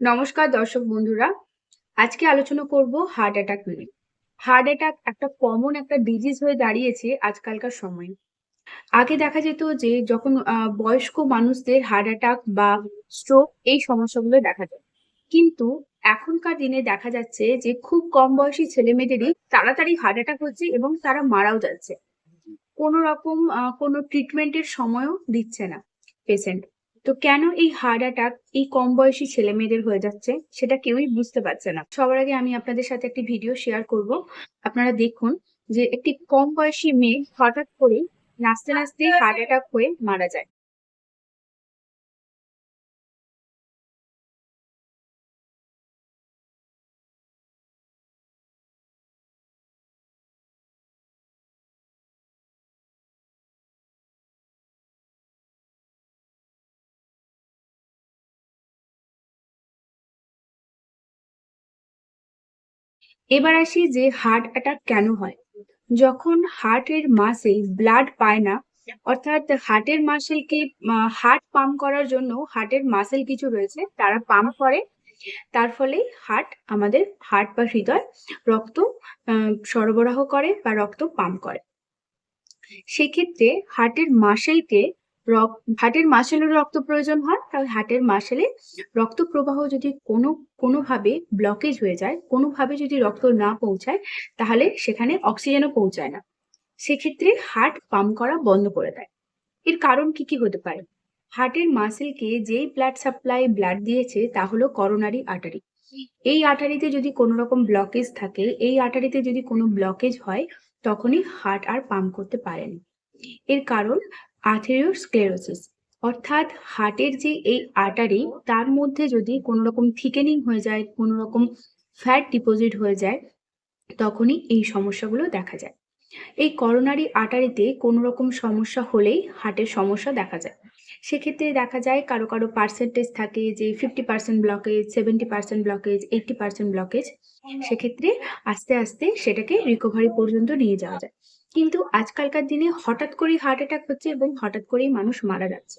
নমস্কার দর্শক বন্ধুরা। আজকে আলোচনা করব হার্ট অ্যাটাক নিয়ে। হার্ট অ্যাটাক একটা কমন একটা ডিজিজ হয়ে দাঁড়িয়েছে আজকালকার সময়ে। আগে দেখা যেত যে যখন বয়স্ক মানুষদের হার্ট অ্যাটাক বা স্ট্রোক এই সমস্যাগুলো দেখা যায়। কিন্তু এখনকার দিনে দেখা যাচ্ছে যে খুব কম বয়সী ছেলে মেয়েদেরই তাড়াতাড়ি হার্ট অ্যাটাক হচ্ছে এবং তারা মারাও যাচ্ছে। কোনো রকম কোনো ট্রিটমেন্টের সময়ও দিচ্ছে না পেশেন্ট তো কেন এই হার্ট অ্যাটাক এই কম বয়সী ছেলে মেয়েদের হয়ে যাচ্ছে সেটা কেউই বুঝতে পারছে না। সবার আগে আমি আপনাদের সাথে একটি ভিডিও শেয়ার করব। আপনারা দেখুন যে একটি কম বয়সী মেয়ে হঠাৎ করে নাচতে নাচতে হার্ট অ্যাটাক হয়ে মারা যায়। এবার আসি যে হার্ট অ্যাটাক কেন হয়। যখন হার্টের মাসেল ব্লাড পায় না, অর্থাৎ হার্টের মাসেলকে হার্ট পাম্প করার জন্য হার্টের মাসেল কিছু রয়েছে, তারা পাম্প করে। তার ফলে হার্ট আমাদের হার্ট বা হৃদয় রক্ত সরবরাহ করে বা রক্ত পাম্প করে। সেক্ষেত্রে হার্টের মাসেলকে হার্টের মাসেলের রক্ত প্রয়োজন হয়, তাহলে হার্টের মাসেলে রক্ত প্রবাহ যদি কোনো, কোনোভাবে ব্লকেজ হয়ে যায়, কোনোভাবে যদি রক্ত না পৌঁছায়, তাহলে সেখানে অক্সিজেনও পৌঁছায় না। সেক্ষেত্রে হার্ট পাম্প করা বন্ধ করে দেয়। এর কারণ কি কি হতে পারে? হার্টের মাসেলকে যেই ব্লাড সাপ্লাই ব্লাড দিয়েছে, তা হলো করোনারি আটারি এই আটারিতে যদি কোনো রকম ব্লকেজ থাকে, এই আটারিতে যদি কোনো ব্লকেজ হয়, তখনই হার্ট আর পাম্প করতে পারেনি। এর কারণ আর্থেরিওস্ক্লেরোসিস অর্থাৎ হার্টের যে এই আর্টারি, তার মধ্যে যদি কোনো রকম থিকেনিং হয়ে যায় কোনো রকম ফ্যাট ডিপোজিট হয়ে যায়, তখনই এই সমস্যাগুলো দেখা যায়। এই করোনারি আটারিতে কোনো রকম সমস্যা হলেই হার্টের সমস্যা দেখা যায়। সেক্ষেত্রে দেখা যায় কারও কারও পার্সেন্টেজ থাকে যে fifty percent blockage seventy percent blockage eighty percent blockage সেক্ষেত্রে আস্তে আস্তে সেটাকে রিকভারি পর্যন্ত নিয়ে যাওয়া যায়। কিন্তু আজকালকার দিনে হঠাৎ করেই হার্ট অ্যাটাক হচ্ছে এবং হঠাৎ করেই মানুষ মারা যাচ্ছে।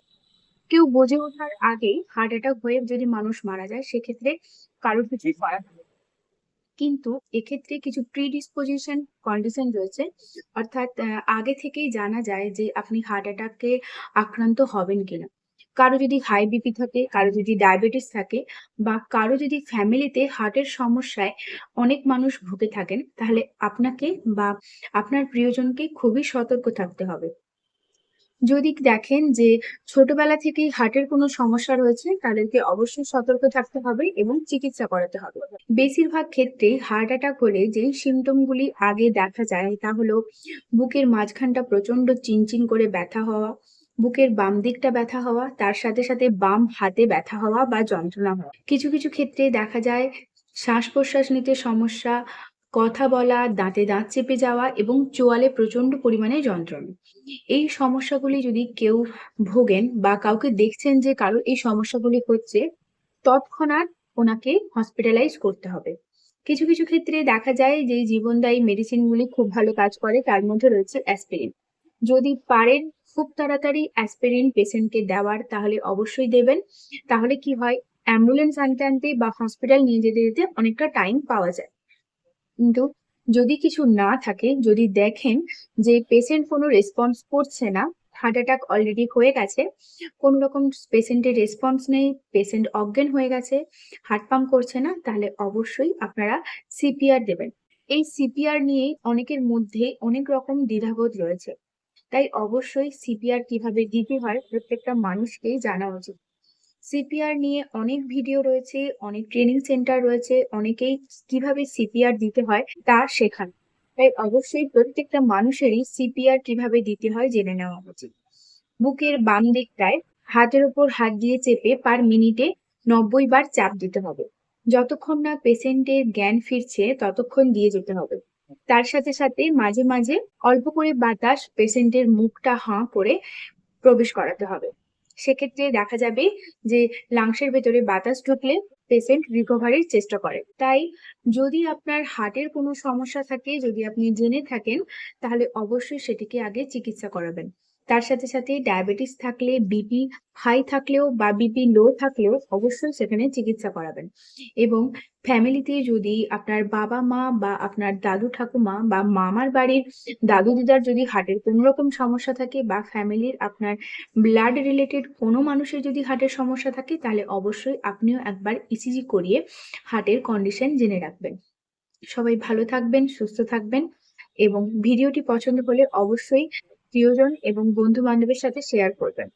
কেউ বোঝে ওঠার আগেই হার্ট অ্যাটাক হয়ে যদি মানুষ মারা যায়, সেক্ষেত্রে কারোর কিছুই করা। কিন্তু এক্ষেত্রে কিছু প্রিডিসপোজিশন কন্ডিশন রয়েছে। অর্থাৎ আগে থেকেই জানা যায় যে আপনি হার্ট অ্যাটাকে আক্রান্ত হবেন কিনা। কারও যদি হাই বিপি থাকে, কারও যদি ডায়াবেটিস থাকে বা কারও যদি ফ্যামিলিতে হার্টের সমস্যায় অনেক মানুষ ভুগে থাকেন, তাহলে আপনাকে বা আপনার প্রিয়জনকে খুবই সতর্ক থাকতে হবে। যদি দেখেন যে ছোটবেলা থেকেই হার্টের কোনো সমস্যা রয়েছে, তাদেরকে অবশ্যই সতর্ক থাকতে হবে এবং চিকিৎসা করাতে হবে। বেশিরভাগ ক্ষেত্রে হার্ট অ্যাটাক হলে যে সিমটমগুলি আগে দেখা যায় তা হলো বুকের মাঝখানটা প্রচণ্ড চিনচিন করে ব্যথা হওয়া বুকের বাম দিকটা ব্যথা হওয়া, তার সাথে সাথে বাম হাতে ব্যথা হওয়া বা যন্ত্রণা হওয়া। কিছু কিছু ক্ষেত্রে দেখা যায় শ্বাস প্রশ্বাস নিতে সমস্যা, কথা বলা, দাঁতে দাঁত চেপে যাওয়া এবং চোয়ালে প্রচণ্ড পরিমাণে যন্ত্রণা। এই সমস্যাগুলি যদি কেউ ভোগেন বা কাউকে দেখছেন যে কারও এই সমস্যাগুলি হচ্ছে, তৎক্ষণাৎ ওনাকে হসপিটালাইজ করতে হবে। কিছু কিছু ক্ষেত্রে দেখা যায় যে জীবনদায়ী মেডিসিনগুলি খুব ভালো কাজ করে, তার মধ্যে রয়েছে অ্যাসপিরিন যদি পারেন খুব তাড়াতাড়ি অ্যাসপিরিন পেশেন্টকে দেওয়ার তাহলে অবশ্যই দেবেন। তাহলে কি হয়? অ্যাম্বুলেন্স আনতে আনতে বা হসপিটাল নিয়ে যেতে যেতে অনেকটা টাইম পাওয়া যায়। কিন্তু যদি কিছু না থাকে, যদি দেখেন যে পেশেন্ট কোনো রেসপন্স করছে না হার্ট অ্যাটাক অলরেডি হয়ে গেছে, কোন রকম পেশেন্টের রেসপন্স নেই পেশেন্ট অজ্ঞান হয়ে গেছে হার্ট পাম্প করছে না, তাহলে অবশ্যই আপনারা সিপিআর দেবেন। এই সিপিআর নিয়ে অনেকের মধ্যে অনেক রকম দ্বিধাবোধ রয়েছে। তাই অবশ্যই সিপিআর কীভাবে দিতে হয় প্রত্যেকটা মানুষকেই জানা উচিত। সিপিআর নিয়ে অনেক ভিডিও রয়েছে, অনেক ট্রেনিং সেন্টার রয়েছে, অনেকেই কীভাবে সিপিআর দিতে হয় তা শেখান। তাই অবশ্যই প্রত্যেকটা মানুষেরই সিপিআর কীভাবে দিতে হয় জেনে নেওয়া উচিত। বুকের বাম দিকটায় হাতের উপর হাত দিয়ে চেপে পার মিনিটে নব্বই বার চাপ দিতে হবে। যতক্ষণ না পেশেন্টের জ্ঞান ফিরছে, ততক্ষণ দিয়ে যেতে হবে। তার সাথে সাথে মাঝে মাঝে অল্প করে বাতাস পেশেন্টের মুখটা হাঁ করে প্রবেশ করাতে হবে। সেক্ষেত্রে দেখা যাবে যে লাংসের ভেতরে বাতাস ঢুকলে পেশেন্ট রিকভারির চেষ্টা করে। তাই যদি আপনার হার্টের কোনো সমস্যা থাকে, যদি আপনি জেনে থাকেন, তাহলে অবশ্যই সেটিকে আগে চিকিৎসা করাবেন। তার সাথে সাথে ডায়াবেটিস থাকলে বিপি হাই থাকলেও বা বিপি লো থাকলেও অবশ্যই সেখানে চিকিৎসা করাবেন। এবং ফ্যামিলিতে যদি আপনার বাবা মা বা আপনার দাদু ঠাকুমা বা মামার বাড়ির দাদু দিদার যদি হার্টের কোনো রকম সমস্যা থাকে বা ফ্যামিলির আপনার ব্লাড রিলেটেড কোনো মানুষের যদি হার্টের সমস্যা থাকে, তাহলে অবশ্যই আপনিও একবার ইসিজি করিয়ে হার্টের কন্ডিশন জেনে রাখবেন। সবাই ভালো থাকবেন, সুস্থ থাকবেন এবং ভিডিওটি পছন্দ হলে অবশ্যই প্রিয়জন এবং বন্ধু বান্ধবের সাথে শেয়ার করবেন।